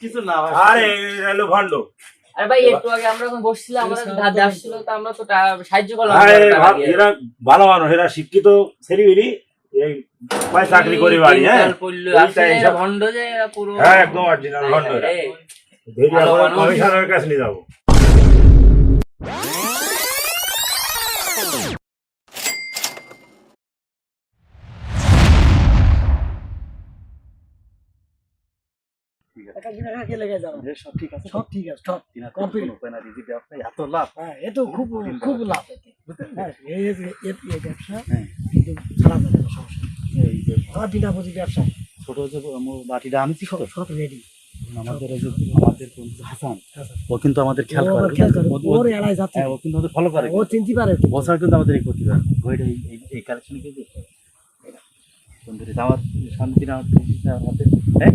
কিছু না আরে ভণ্ড। আরে ভাই একটু আগে আমরা যখন বসছিলাম তো আমরা তো সাহায্য করলাম। ভালো মানুষ এরা শিক্ষিত ছেলেবেলি। এই পায় চাকরি করে বাড়ি হ্যাঁ? যে পুরো। হ্যাঁ একদম অরিজিনাল। কমিশনারের কাছে নিয়ে যাব। ব্যবসায় এত লাভ। হ্যাঁ এ তো খুব খুব। লাভ হ্যাঁ এই ব্যবসা। হ্যাঁ। কিন্তু ছাড়া যাবে না সমস্যা আমার বিনা পুঁজি ব্যবসা। ছোট যে বাটিটা আনছি সব সব রেডি। আমাদের আমাদের বন্ধু হাসান ও কিন্তু আমাদের খেয়াল করে ওর যাচ্ছে। হ্যাঁ, ও কিন্তু আমাদের ফলো করে। ও চিনতে পারে ও কিন্তু আমাদের এই এই- কালেকশন কিন্তু বন্ধুরে আমার শান্তি না হাতে হ্যাঁ?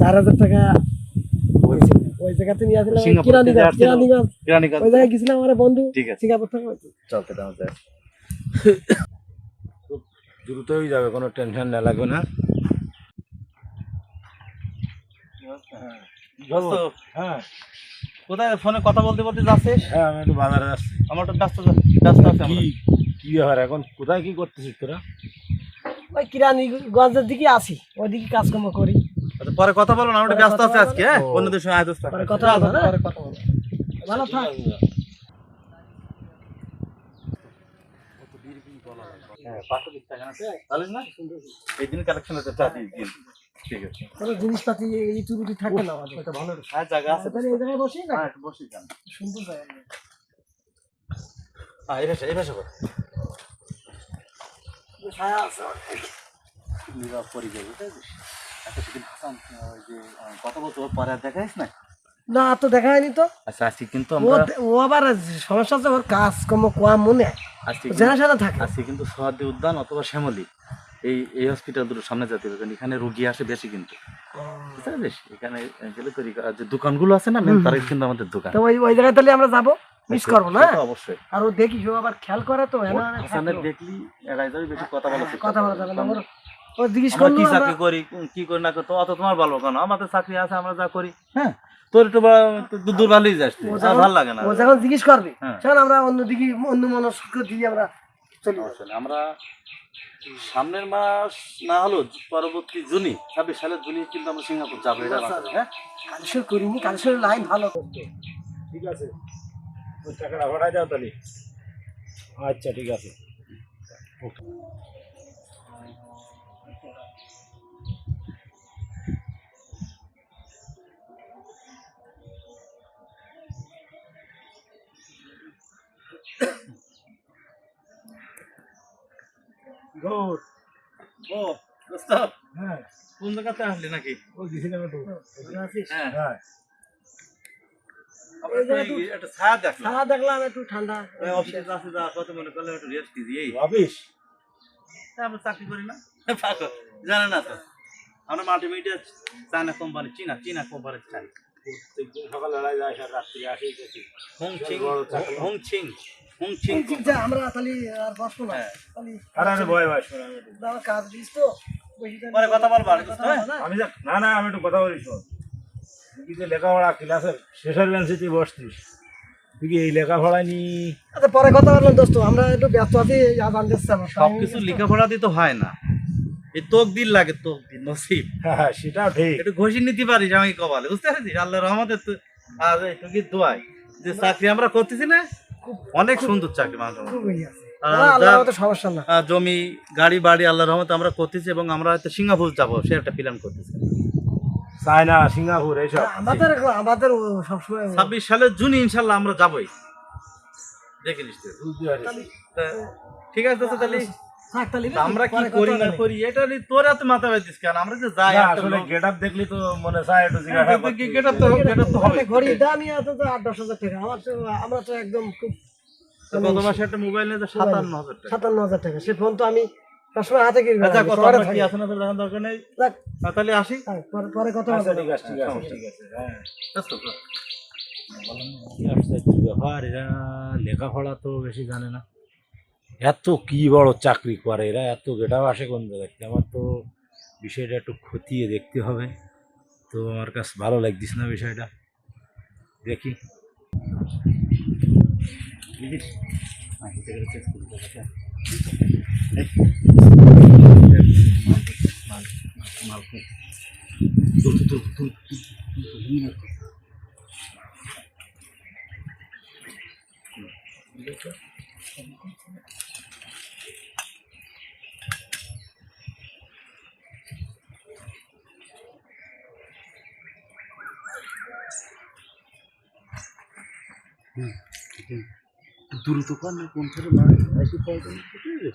চার হাজার টাকা ওই জায়গাতে নিয়ে আসলাম সিঙ্গাপুর কিরানি থেকে কিরানি কিরানি ওই জায়গায় গেছিলাম আমার বন্ধু ঠিক আছে। সিঙ্গাপুর থেকে। চলতে দাও যায় খুব দ্রুতই যাবে কোনো টেনশন না লাগবে না। দোস্ত হ্যাঁ। কোথায় ফোনে কথা বলতে বলতে যাচ্ছিস? হ্যাঁ আমি একটু বাজারে যাচ্ছি আমার তো ব্যস্ত ব্যস্ত আছে কি কি ব্যাপার এখন? কোথায় কি করতেছিস তোরা? ওই কিরানি গঞ্জের দিকে আসি ওইদিকে কাজকর্ম করি। আচ্ছা, পরে কথা বলো না আমি ব্যস্ত আছি আজকে হ্যাঁ? অন্যদের সঙ্গে আয় দোস্ত। পরে কথা বলব না? পরে কথা বলব ভালো থাক হ্যাঁ পাঁচশো বিশ টাকা না তাহলে না এই দিন কালেকশন চা দিন। ঠিক আছে। জিনিসপাতি এই চুরুটি থাকে না আমাদের? এটা ভালো হ্যাঁ জায়গা আছে। তাহলে এই জায়গায় বসি না হ্যাঁ একটু বসে যান। সুন্দর জায়গা। হ্যাঁ এই ভাষা এই ভাষা বল ছায়া আছে নিবা পরি যাবে বুঝতে পারছিস? একটা সেদিন হাসান ওই যে বলতে ওর পরে আর দেখাইস না? না তো দেখা হয়নি তো। আচ্ছা আজকে কিন্তু ও আবার সমস্যা আছে ওর কাজ কম কম মনে জানা সাথে থাকে। আজকে কিন্তু উদ্যান অথবা শ্যামলী। এই এই হসপিটাল সামনে যেতে হবে এখানে রুগী আসে বেশি কিন্তু। এখানে গেলে তৈরি যে দোকানগুলো আছে না মেন কিন্তু আমাদের দোকান। তো ওই ওই জায়গায় তাহলে আমরা যাব? মিস করব না? অবশ্যই। আর ও দেখি ও আবার খেয়াল করে তো। দেখলি এড়াই যাবে বেশি কথা বলা কথা বলা যাবে না। ও জিজ্ঞেস করল কি চাকরি করি কি করি না করি তো অত তোমার ভালো কেন? আমাদের চাকরি আছে আমরা যা করি হ্যাঁ? তোর একটু বা- দূর দূর ভালোই যাস ভালো লাগে না। ও যখন জিজ্ঞেস করবে হ্যাঁ। তখন আমরা অন্যদিকে অন্য মনস্ক দিয়ে আমরা চলি আমরা সামনের মাস না হলো পরবর্তী জুনি ছাব্বিশ সালের জুনি কিন্তু আমরা সিঙ্গাপুর যাব এটা হ্যাঁ? কালেশ্বর করিনি কালেশ্বরের লাইন ভালো ঠিক আছে। ওই টাকাটা ভাড়ায় দাও তাহলে। আচ্ছা ঠিক আছে। গুড ও দোস্ত। হ্যাঁ। কোন জায়গাতে আসলি নাকি? ওই গেছিলাম একটু হ্যাঁ। হ্যাঁ। আমরা একটু এই- একটা ছায়া দেখলাম। সারা দেখলাম একটু ঠান্ডা। অফিসে যাচ্ছে যা কত মনে করলে একটু রেস্ট দিই এই। অফিস? আমরা চাকরি করি না? জানে না তো। আমরা মাল্টিমিডিয়া চায়না কোম্পানি চীনা চীনা কোম্পানি চাই। প্রত্যেকদিন সকালবেলায় যায় রাত্রি যা আমরা তাহলে আর বসবো না। হ্যাঁ। তাহলে আরে আরে ভয় ভয় শোনা আমি কাজ দিস তো। পরে কথা বলব না? আমি না না আমি একটু কথা বলি শোন। তুই যে লেখাপড়া ক্লাসের শেষের বেঞ্চে তুই বসতিস তুই কি এই লেখাপড়া নি? আচ্ছা পরে কথা বললাম দোস্ত। আমরা একটু ব্যস্ত আছি সবকিছু লেখাপড়া দিয়ে তো হয় না। এই লাগে নসিব। হ্যাঁ সেটাও ঠিক। একটু ঘষি নিতে পারিস আমি কপালে বুঝতে পারছিস? আল্লাহ রহমতের আর একটু দোয়াই। যে চাকরি আমরা করতেছি না অনেক সুন্দর চাকরি মানুষ জমি গাড়ি বাড়ি আল্লাহ রহমতে আমরা করতেছি এবং আমরা হয়তো সিঙ্গাপুর যাব সে একটা প্ল্যান করতেছি। চায়না সিঙ্গাপুর এইসব। আমাদের আমাদের সবসময় ছাব্বিশ সালের জুন ইনশাল্লাহ আমরা যাবোই। দেখে তা, ঠিক আছে তাহলে? আমরা কি করি না করি? এটা তোর এত মাথা ব্যথিস কেন? আমরা যে যাই আসলে গেট আপ দেখলি তো মনে চায় একটু জিজ্ঞাসা হ্যাঁ, করতে। get up তো হবে, get তো হবে। একটা ঘড়ির আছে তো আট দশ হাজার টাকা। আমার তো আমরা তো একদম খুব গত মাসে একটা মোবাইল নিয়ে তো সাতান্ন হাজার টাকা। সাতান্ন হাজার টাকা। সে ফোন তো আমি হাতে আচ্ছা কি আছে না দেখার দরকার নেই। তাহলে আসি। হ্যাঁ, পরে- পরে কথা হবে ঠিক আছে ঠিক আছে। ঠিক আছে হ্যাঁ। ব্যস্ত কি আশ্চর্য ব্যাপার এরা লেখাপড়া তো বেশি জানে না। এত কি বড় চাকরি করে? এরা এত গেটাও আসে কোন জায়গা আমার তো বিষয়টা একটু খতিয়ে দেখতে হবে। তো আমার কাছে ভালো লাগছিস না বিষয়টা? দেখি। বুঝিস? হ্যাঁ, হিতে করে চেক করে দেবো, হ্যাঁ। এই। মাল, মাল, মাল কই? তুল, তুল, তুল, তুল, তুল, তুল, তুল, নিয়ে নে। একটু দ্রুত কর না কোন ছেলে না এসে পাওয়া যাবে? না, ঠিক আছে?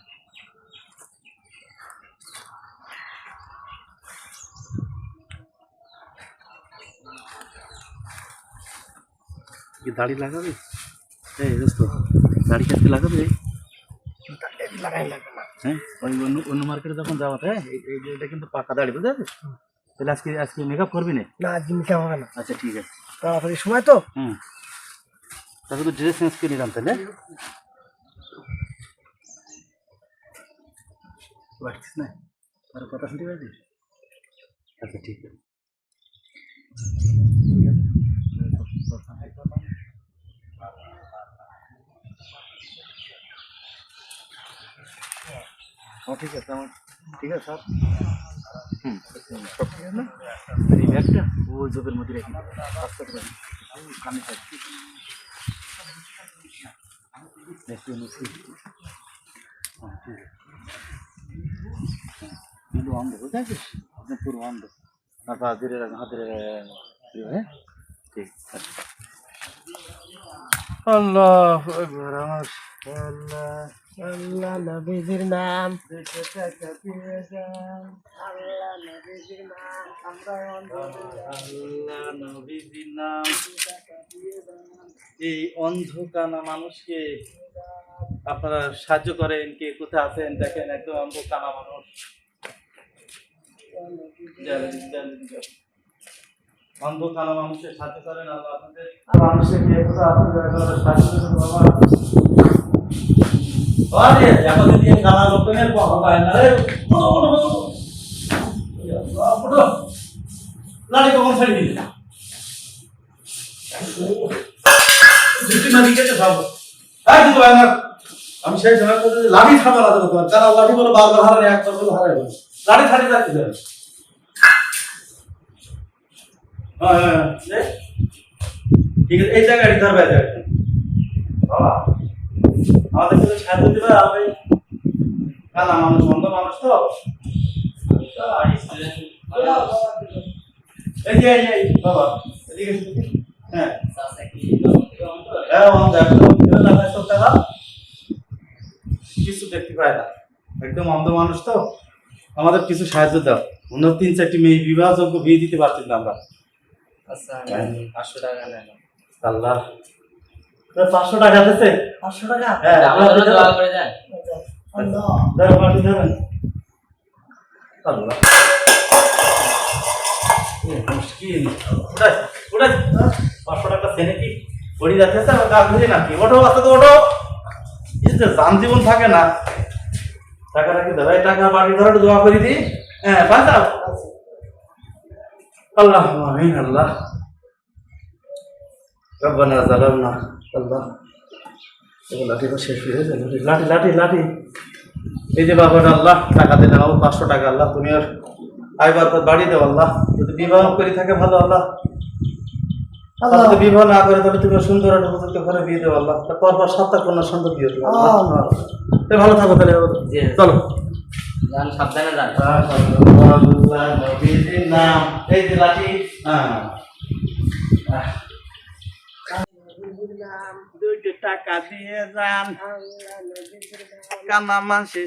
কি দাড়ি লাগাবে? এই দোস্ত দাড়ি কাটতে লাগাবে? হ্যাঁ ওই অন্য অন্য মার্কেটে যখন যাওয়া হ্যাঁ এই- এই যে এটা কিন্তু পাকা দাড়ি বুঝতে পারছিস তাহলে আজকে আজকে মেকআপ করবি না? না আজ দিন কেমন হবে না। আচ্ছা ঠিক আছে। তাড়াতাড়ি সময় তো? হুম। তাহলে তো ড্রেস চেঞ্জ করে নিলাম তাহলে পারছিস না আর কথা শুনতে পারছিস আচ্ছা ঠিক আছে ও ঠিক আছে আমার ঠিক আছে স্যার হুম সব ঠিক আছে না আর এই ব্যাগটা ওই জবের পারছিস একদম পুরো অন্ধ তারপর হাতের হাতের আল্লাহ আল্লাহ। আল্লাহ নবীজির নাম। আল্লাহ নবীজির নাম। আল্লাহ নবীজির নাম। এই অন্ধকানা মানুষকে আপনারা সাহায্য করেন কে কোথায় আছেন দেখেন একদম অন্ধকানা মানুষ। অন্ধকানা মানুষের সাহায্য করেন আল্লাহ আপনাদের। মানুষের কে কোথায় আছেন সাহায্য করুন বাবা। আরে দিয়ে কথা হয় না রে। ওঠো, ওঠো, ওঠো। আল্লাহ, ওঠো। লাড়ি কখন ছাড়ি দিলি? দুটি মারি কেটে খাব এই দিদি ভাই আমার। আমি সেই সময় কথা লাঠি আছে তোমার কারণ লাঠি বলে বারবার হারালে একবার বলে হারাই বলে। লাঠি যাবে হ্যাঁ হ্যাঁ। হ্যাঁ, ঠিক আছে এই জায়গায় ধরবে বাবা। আমাদের কিছু সাহায্য দিবে আমি কালা মানুষ অন্ধ মানুষ তো। এই যে এই যে, এই বাবা এদিকে। হ্যাঁ। হ্যাঁ অন্ধ একদম। কিছু দেখতে পায় না। একদম অন্ধ মানুষ তো। আমাদের কিছু সাহায্য দাও। অন্য তিন চারটি মেয়ে বিবাহযোগ্য বিয়ে দিতে পারছি না আমরা। আচ্ছা পাঁচশো টাকা নেন আল্লাহ। পাঁচশো টাকা দিতে পাঁচশো টাকা? হ্যাঁ মুশকিল উঠাই উঠাই পাঁচশো টাকা। সেনে কি? বড়ি যাচ্ছে গাছ ধরি নাকি? তো এই যান জীবন থাকে না। টাকা রাখি এই টাকা বাড়ি ধরে দোয়া করে দিই হ্যাঁ বাঁচাও। আল্লাহ আমিন আল্লাহ। রব্বানা জালামনা আল্লাহ ও লাঠি তো শেষ হয়ে গেছে লাঠি। লাঠি লাঠি এই যে বাবাটা আল্লাহ টাকা দিলে আমার পাঁচশো টাকা আল্লাহ তুমি আর আইবার পর বাড়ি দেও আল্লাহ। যদি বিবাহ করে থাকে ভালো আল্লাহ। যদি বিবাহ না করে তাহলে তুমি সুন্দর একটা উপযুক্ত ঘরে বিয়ে দেও আল্লাহ। তারপর পর সাতটা কন্যা সন্তান দিয়ে দেবো আল্লাহ। আল্লাহ। ভালো থাকো তাহলে চলো। যান সাবধানে যান। আল্লাহ নবীজির নাম। এই যে লাঠি। হ্যাঁ। টাকা যান।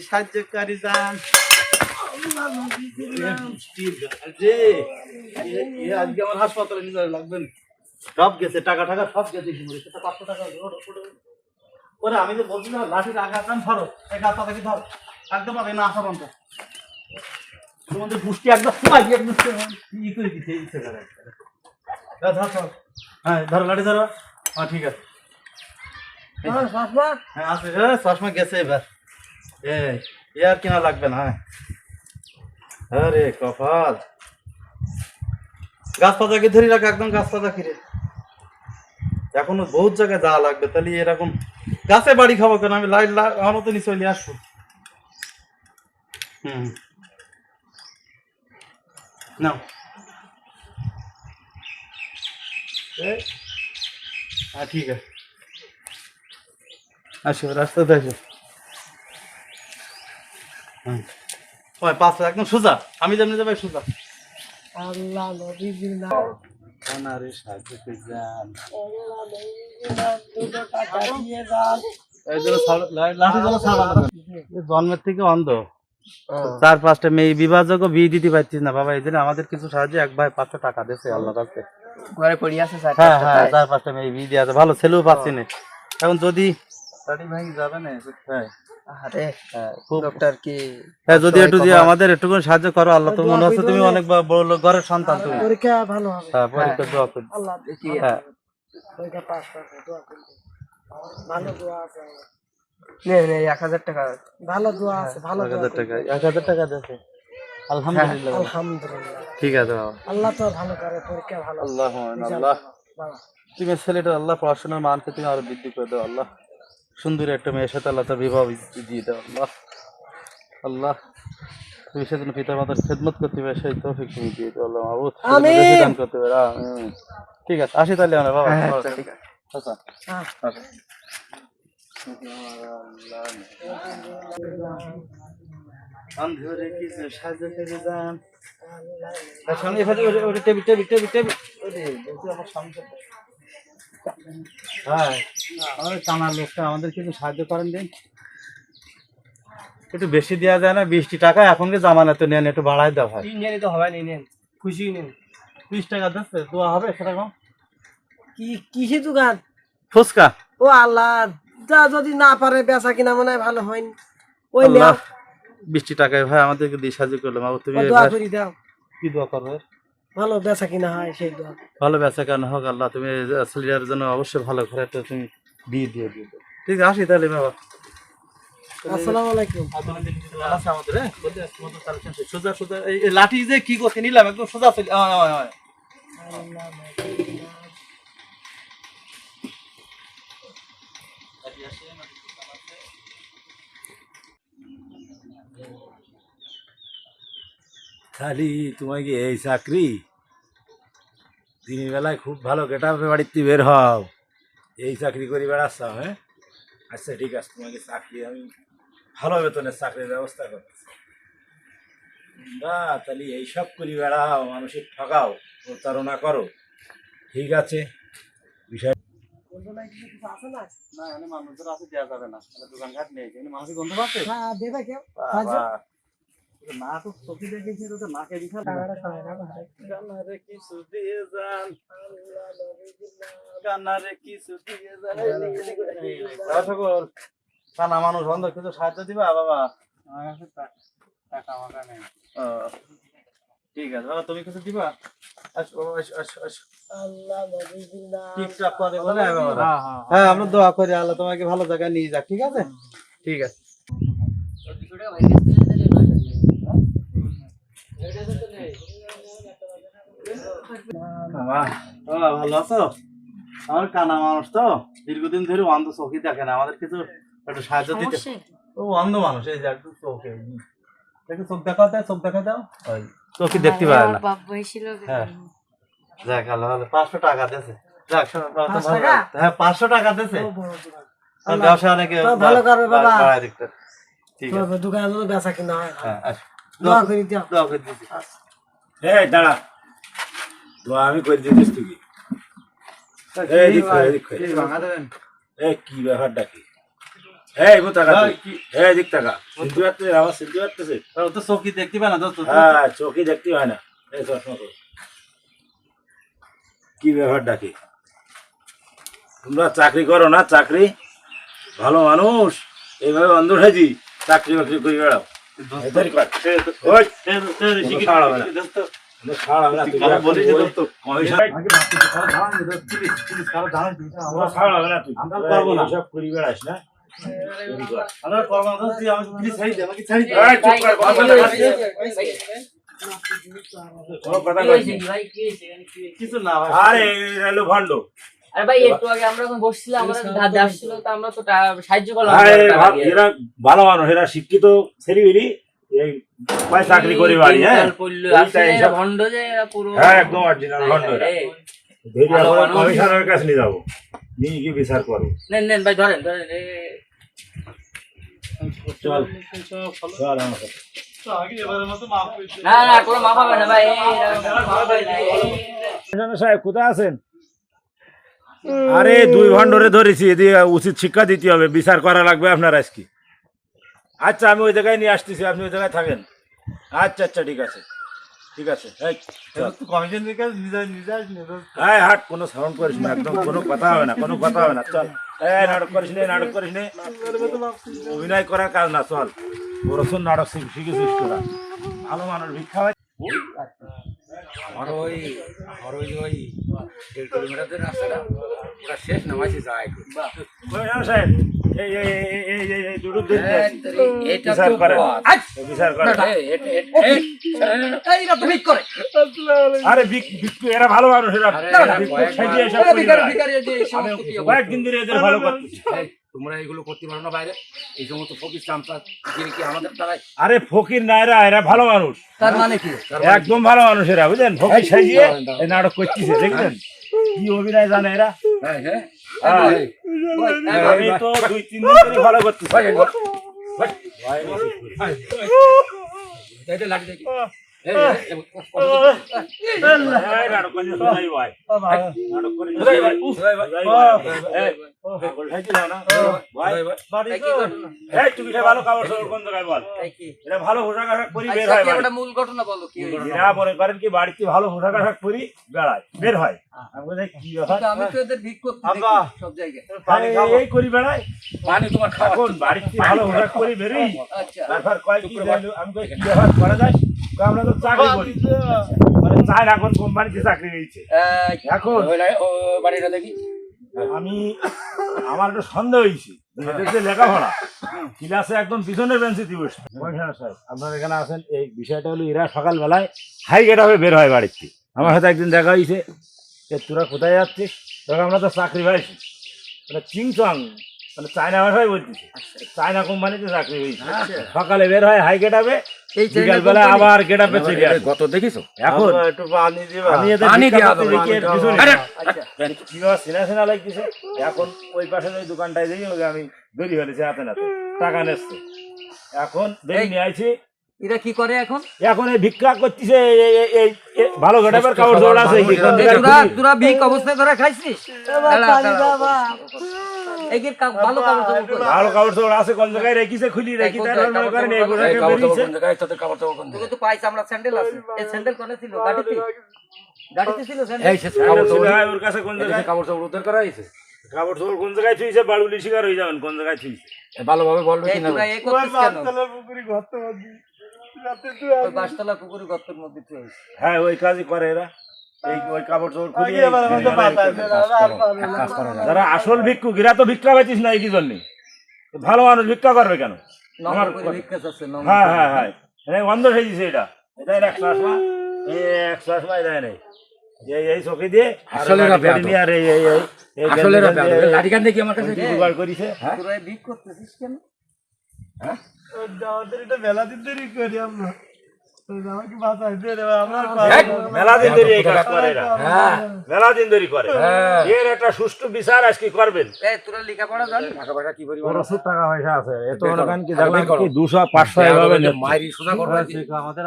সাহায্যকারী যান। আজকে আমার হাসপাতালে না। সব গেছে, টাকা টাকা সব গেছে সেটা ওরে, আমি যে বলছিলাম লাঠি রাখা ধরো, এই দেখি ধর। একদম আগে না আসা বন্ধ। তোমাদের পুষ্টি একদম সবাই একদম ই করে দিতে ইচ্ছে করে ধর ধর হ্যাঁ ধরো, লাঠি ধরো। হ্যাঁ ঠিক আছে। হ্যাঁ, হ্যাঁ আছে। চশমা গেছে এবার। এ এ আর কেনা লাগবে না হ্যাঁ। আরে কপাল। গাছপাতাকে ধরে রাখ? একদম গাছপাতা কিরে এখনও বহুত জায়গায় যাওয়া লাগবে। তাহলে এরকম গাছে বাড়ি খাব কেন? আমি লাইট আমার মতো নিচে চলে আসব। হুম। নাও। এই, হ্যাঁ ঠিক আছে। আসো রাস্তাতে আসো। হুম। ওই একদম সোজা। আমি যেমনি যাবে সোজা। আল্লাহ নবীজির নাম যান। জন্মের থেকে অন্ধ। চার পাঁচটা মেয়ে বিবাহযোগ্য বিয়ে দিতে পারছিস না। বাবা এই জন্য আমাদের কিছু সাহায্য এক ভাই পাঁচশো টাকা দিয়েছে আল্লাহ কাছে। ঘরে পড়ি আছে স্যার হ্যাঁ হ্যাঁ চার পাঁচটা মেয়ে বিয়ে দিয়ে আছে ভালো ছেলেও পাচ্ছি না। এখন যদি গাড়ি ভাঙি যাবে না? হ্যাঁ। আরে হ্যাঁ খুব ডক্টর কি হ্যাঁ যদি একটু দিয়ে আমাদের একটু সাহায্য করো আল্লাহ তো মনে হচ্ছে তুমি অনেক বড় লোক ঘরের সন্তান তুমি। পরীক্ষা ভালো হবে। হ্যাঁ পরীক্ষা দোয়া করি আল্লাহ দেখি। হ্যাঁ। পরীক্ষা পাস করবে দোয়া করবে। ভালো দোয়া আছে নে নে এক হাজার টাকা। ভালো দোয়া আছে ভালো এক দোয়া হাজার টাকা এক হাজার টাকা দিয়েছে। আলহামদুলিল্লাহ। আলহামদুলিল্লাহ। ঠিক আছে বাবা। আল্লাহ তো ভালো করে পরীক্ষা ভালো। আল্লাহ আল্লাহ। তুমি ছেলেটা আল্লাহ পড়াশোনার মানকে তুমি আরও বৃদ্ধি করে দাও আল্লাহ। সুন্দর একটা মেয়ের সাথে আল্লাহ তার বিবাহ দিয়ে দাও আল্লাহ। আল্লাহ তুমি সেদিন পিতা মাতার খেদমত করতে পারে সেই তৌফিক তুমি দিয়ে দাও আল্লাহ মাহবুব সেজন্য দান করতে পারে ঠিক আছে আসি তাহলে আমরা বাবা। আচ্ছা, ঠিক আছে। আচ্ছা। হ্যাঁ আচ্ছা। অন্ধরে কিছু সাহায্য করে যান। সামনে এখানে ওটা ওটা টেবিল টেবিল টেবিল টেবিল। আমার সামনে হ্যাঁ আমাদের কানার লোকটা আমাদের কিছু সাহায্য করেন দিন? একটু বেশি দেওয়া যায় না বিশটি টাকা এখনকে জামানা তো নেন একটু বাড়ায় দাও হয় নিয়ে তো হবে নিয়ে নেন। খুশি নেন। বিশ টাকা দিচ্ছে দোয়া হবে সেটা কম কি কিসে দোকান ফুচকা। ও আল্লাহ যা যদি না পারে বেচা কিনা মনে হয় ভালো হয়নি ওই বৃষ্টি টাকায় ভাই আমাদেরকে দিয়ে সাহায্য করলাম আবার তুমি দোয়া করি দাও। কি দোয়া করবে? ভালো বেচা কিনা হয় সেই দোয়া। ভালো বেচা কেন হোক আল্লাহ তুমি ছেলেটার জন্য অবশ্যই ভালো ঘরে একটা তুমি বিয়ে দিয়ে দিও। ঠিক আছে আসি তাহলে বাবা। আসসালামু আলাইকুম। আমাদের। সোজা সোজা এই এই লাঠি যে কি করতে নিলাম একদম সোজা চলে হয়, তোমায় কি এই চাকরি? দিনের বেলায় খুব ভালো গেটা বাড়িতে বের হও। এই চাকরি করে বেড়াচ্ছ হ্যাঁ? আচ্ছা ঠিক আছে তোমাকে চাকরি? আমি ভালো বেতনের চাকরির ব্যবস্থা করতেছি। না তাহলে এইসব করি বেড়াও মানুষের ঠকাও প্রতারণা করো। ঠিক আছে। বিষয় আছে না না, মানুষজন আছে, দেয়া যাবে না। দোকানঘাট নেই। মানুষের গন্ধ পাচ্ছে? হ্যাঁ দেবে কেউ। কানারে কিছু দিয়ে যান কানারে কিছু দিয়ে যান বাবা সকল, কানা মানুষ বন্ধ কিছু সাহায্য দিবা বাবা আমার কাছে টা- টাকা মাকা নেই ও, ঠিক আছে বাবা তুমি কিছু দিবা হ্যাঁ আমরা দোয়া করি আল্লাহ তোমাকে ভালো জায়গায় নিয়ে যাক ঠিক আছে ঠিক আছে দুশো টাকা ভাই কাছে দিলে তাহলে নয় বাবা, বাবা, ভালো আছো? আমার কানা মানুষ তো দীর্ঘদিন ধরে অন্ধ চোখই দেখে না আমাদের কিছু একটু সাহায্য দিতে। ও অন্ধ মানুষ এই যে একটু চোখে। দেখে চোখ দেখা দাও চোখ দেখা দাও চোখে দেখতে পারে না। হ্যাঁ। যাক আল্লাহ ভালো পাঁচশো টাকা দিয়েছে। যাক ভালো। হ্যাঁ পাঁচশো টাকা দিয়েছে। ব্যবসা অনেকে ভালো করবে বাবা। ঠিক আছে। দোকানে বেচা কিনা হয় হ্যাঁ। দোয়া করি দাও। দোয়া করে দিচ্ছি এই দাঁড়া। দোয়া আমি করে দিতেছি তুই। এই দিক এই দিক এই ভাঙা দেবেন। এ কি ব্যাপারটা কি? এই মো টাকা ভাই, তুই। কি- এই দিক টাকা শুনতে পারতেছে আবার শুনতে পারতেছে ও তো দেখতে পায় না দোস্ত হ্যাঁ দেখতে না। এই চশমা কি তোমরা চাকরি করো না চাকরি? ভালো মানুষ। এইভাবে অন্ধ হয়েছি চাকরি বাকরি করে বেড়াও। কিছু না। আরে ভণ্ড আরে ভাই একটু আগে আমরা যখন বসছিলাম আমাদের ধার ধার তো আমরা তো সাহায্য করলাম আরে টাকা ভাব, দিয়ে। এরা ভালো মানুষ এরা শিক্ষিত ছেলেবেলি এই পায় চাকরি করে বাড়ি হ্যাঁ? দিনকাল পড়ল, ওইটাই আসলে এরা সব- ভণ্ড যে এরা পুরো। হ্যাঁ একদম অরিজিনাল ভণ্ড এরা। এই, ধীরে ভালো আমরা মানুষ। কমিশনারের কাছে নিয়ে যাব। নিয়ে গিয়ে বিচার করব নেন নেন ভাই ধরেন ধরেন চল। চল আমার না না কোনো মাফ হবে না ভাই এই, এরকম মাফ হবে না, এই, কমিশনার সাহেব কোথায় আছেন? আরে দুই ভণ্ডরে ধরেছি এদিকে উচিত শিক্ষা দিতে হবে বিচার করা লাগবে আপনার আজকে। আচ্ছা আমি ওই জায়গায় নিয়ে আসতেছি আপনি ওই জায়গায় থাকেন। আচ্ছা আচ্ছা ঠিক আছে ঠিক আছে হ্যাঁ হাট কোনো সাউন্ড করিস না একদম কোনো কথা হবে না কোনো কথা হবে না চল। এই নাটক করিস নে নাটক করিস নে। অভিনয় করার কাজ না চল। প্রচুর নাটক শিখ- শিখেছিস তোরা। ভালো মানুষ ভিক্ষা হয় আমার ওই আমার ওই ওই দেড় কিলোমিটারের রাস্তাটা ওটা শেষ নামাইছে যায় সাহেব। আরে এরা ভালো মানুষ। কয়েকদিন ধরে এদের ভালো করতেছি। এই, তোমরা এগুলো করতে পারো না বাইরে। এই সমস্ত ফকির চামচা কি কি আমাদের তারাই আরে ফকির নায়রা এরা এরা ভালো মানুষ। তার মানে কি? একদম ভালো মানুষ এরা বুঝলেন? ফকির সাজিয়ে এই নাটক করতেছে দেখলেন কি অভিনয় জানে এরা? হ্যাঁ হ্যাঁ। হ্যাঁ। আমি তো দুই তিন দিন ধরে ভালো করতেছি। ভাই, ভাই, ভাই ভাই। ভাই কি দাও না? ভাই, আচ্ছা, হয় মূল ঘটনা বলো কি? মনে করেন কি বাড়িতে ভালো পোশাক আশাক পরি বেড়ায় বের হয় আমি বলি কি ব্যাপার? কিন্তু আমি তো এদের ভিক করতে সব জায়গায়। এই- করি বেড়ায় পানি তোমার খাওয়া বাড়িতে ভালো পোশাক পরি বেরোই। আচ্ছা। তারপর কয় কি আমি কই কি ব্যাপার করা যায় আমরা তো চাকরি করি। মানে চার এখন কোম্পানিতে চাকরি হয়েছে এখন ওই লাই- ও বাড়িটা দেখি। আমি আমার একটা সন্দেহ হয়েছে। যে যে লেখাপড়া ক্লাসে একদম পিছনের বেঞ্চে দিয়ে বসে। কমিশনার সাহেব আপনার এখানে আছেন এই বিষয়টা হলো এরা সকালবেলায় হাই গেট হবে বের হয় বাড়িতে আমার সাথে একদিন দেখা হয়েছে। যে তোরা কোথায় যাচ্ছিস? তোরা আমরা তো চাকরি পাইছি। মানে চিংচং মানে চায়না ভাষায় বলতেছে চায়না কোম্পানিতে চাকরি হয়েছে সকালে বের হয় হাই গেট হবে বিকালবেলা আবার চলে আসে। গত এখন? একটু পানি দিবা? পানি আচ্ছা। কি বাবা চেনা চেনা লাগতেছে। এখন ওই পাশে ওই দোকানটায় দেখি ওকে আমি দেরি হয়েছে হাতে নাতে। টাকা নেচ্ছে এখন দেখি নিয়ে আইছি। এরা কি করে এখন? এখন এই ভিক্ষা করতেছে এই- এই- এই- এই- এই ভালো ঘটাবার কাপড় জোড় আছে কি? কোন এই জায়গায় তোরা তোরা ভিক অবস্থায় ধরে খাইছিস? এবার দাঁড়া, পানি দাঁড়া। বাবা। এই কি ভালো কাপড় চোপড় ভালো কাপড় জোড় আছে কোন জায়গায়? রেখেছে খুলি রেখি তার মনে করেন এই কাপড় পোশাকে এই কাপড় চোপড় বেরিয়েছে কোন জায়গায়? তোদের কাপড় চোপড় কোন জায়গায়? তো পাইছে আমরা স্যান্ডেল আছে। এই স্যান্ডেল কোনে ছিল? গাড়িতে? গাড়িতে ছিল স্যান্ডেল? সে কাপড় চোপড় ওর কাছে কোন জায়গায়? কাপড় উদ্ধার করা হয়েছে। কাপড় জোড় কোন জায়গায় থুইছে? বাড়ুলি শিকার হয়ে যাবেন কোন জায়গায় থুইছে? ভালোভাবে বলবে এই তোরা এ করছিস কেন? বাসতলা পুকুরে গর্তের মধ্যে হ্যাঁ ওই কাজই করে এরা। এই ওই কাপড় খুলি যারা আসল তো ভিক্ষা না এই কি জন্যে। ভালো মানুষ ভিক্ষা করবে কেন? নম্বর হ্যাঁ হ্যাঁ হ্যাঁ। অন্ধ হয়ে গেছে এটা। এটা একশো আসমা দেয় নাই এই এই চোখে দিয়ে আর আসলে এই এই আসলে দেখি আমার কাছে জোগাড় করিছে? তোরা ভিক করতেছিস কেন? দুশো পাঁচশো আছে, আমাদের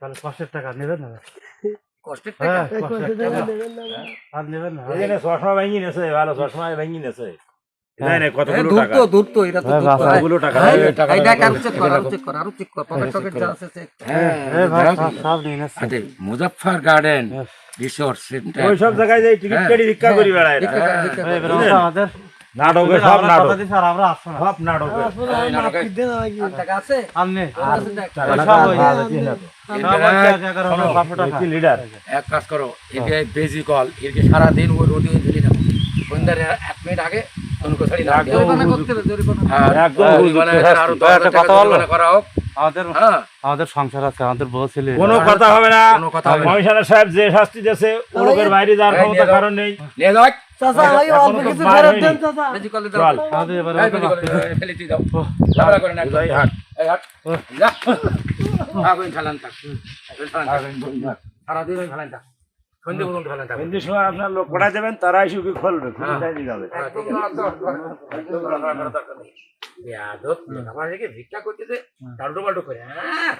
তাহলে কষ্টের টাকা নেবেন না? হ্যাঁ জন্য চশমা ভেঙে নেছে ভালো চশমা ভেঙে নেছে। হ্যাঁ। হ্যাঁ, মুজাফফর গার্ডেন রিসোর্ট সেন্টার। ওই সব জায়গায় যাই টিকিট হ্যাঁ। কেটে ভিক্ষা করি বেড়ায় নাটকে সব নাটক। স্যার আমরা আসব না। সব নাটকে। হয় এক কাজ করো একে বেজি কল সারাদিন ওই রোদে ফেলি না? সন্ধ্যার এক মিনিট আগে হ্যাঁ, হোক। আমাদের হ্যাঁ, সংসার আছে আমাদের বউ ছেলে। কোনো কথা হবে না। কোনো কথা হবে কমিশনার সাহেব যে শাস্তি দিয়েছে বাইরে যাওয়ার ক্ষমতা কারণ নেই। নিয়ে যাও, চাচা ওই অল্প কিছু ফেরত দেন চাচা বেজি দাও। চল আমাদের এবারে এই বেজি কলে, এই ফেলে দিয়ে দাও। ঝামেলা করে না, যাই হাট এই হাট। যা। আগুন ফেলান থাক। আগুন ফেলান থাক। সারাদিন ওই ফেলান থাক। সন্ধে পর্যন্ত ফেলান থাক। হিন্দি সময় আপনার লোক পাঠাই দেবেন তারাই সুখী খুলবে খুলে হ্যাঁ। যাবে ভিক্ষা করতেছে, টালটু পাল্টু করে। হ্যাঁ,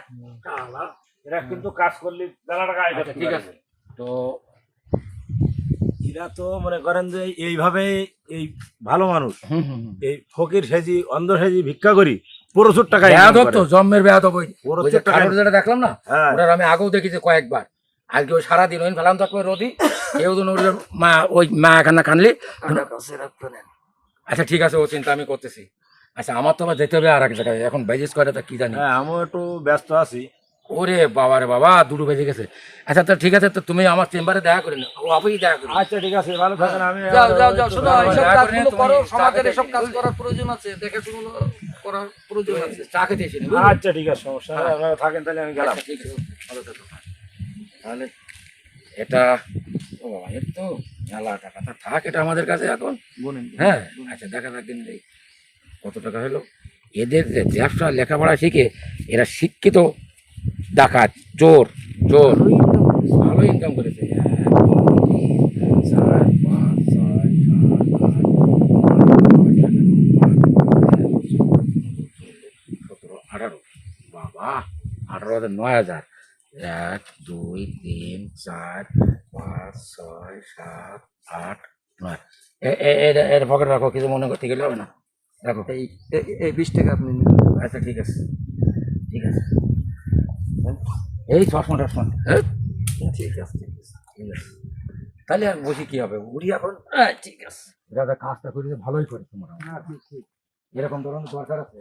এরা কিন্তু কাজ করলে বেলা টাকা আয় আচ্ছা, ঠিক আছে তো এরা তো মনে করেন যে এইভাবে এই ভালো মানুষ। এই ফকির সেজি অন্ধ সেজি ভিক্ষা করি প্রচুর টাকা তো জন্মের প্রচুর টাকা যেটা দেখলাম না? হ্যাঁ। আমি আগেও দেখেছি কয়েকবার। আজকে ওই সারাদিন ওই ফেলাম থাকবে রোদি। কেউ তো ওর মা ওই মা এখানে কানলে আচ্ছা ঠিক আছে ও চিন্তা আমি করতেছি। আচ্ছা আমার তো আবার যেতে হবে আর এক জায়গায়। এখন বাইজিস করে তা কি জানি। হ্যাঁ আমিও একটু ব্যস্ত আছি। ওরে বাবা রে বাবা দুটো বেজে গেছে। আচ্ছা তো ঠিক আছে তো তুমি আমার চেম্বারে দেখা করে নাও। ও আপনি দেখা করে আচ্ছা ঠিক আছে ভালো থাকেন আমি যাও যাও যাও শোনো একটু- এইসব কাজগুলো করো সমাজের এসব কাজ করার প্রয়োজন আছে দেখে শুনো করার প্রয়োজন আছে। চা খেতে এসে আচ্ছা ঠিক আছে সমস্যা নেই আপনারা থাকেন তাহলে আমি গেলাম। আচ্ছা, ঠিক আছে ভালো থেকো। তাহলে এটা ও বাবা এর তো মেলা টাকা। তা থাক এটা আমাদের কাছে এখন। হ্যাঁ আচ্ছা দেখা যাক দিন এই কত টাকা হলো? এদের যে ব্যবসা লেখাপড়া শিখে এরা শিক্ষিত ডাকাত চোর চোর ভালো ইনকাম করেছে। সতেরো আঠারো। বাবা আঠারো হাজার নয় হাজার। এক দুই তিন চার পাঁচ ছয় সাত আট নয়। এর পকেট রাখো কিছু মনে করতে গেলে হবে না। রাখো। এই- এই বিশ টাকা আপনি আচ্ছা ঠিক আছে। ঠিক আছে। এই চশমা টশমা হ্যাঁ? ঠিক আছে ঠিক আছে। ঠিক আছে তাহলে আর বসে কি হবে? উড়ি এখন। হ্যাঁ ঠিক আছে। দাদা কাজটা করেছে ভালোই করেছে মোটামুটি এরকম ধরনের দরকার আছে?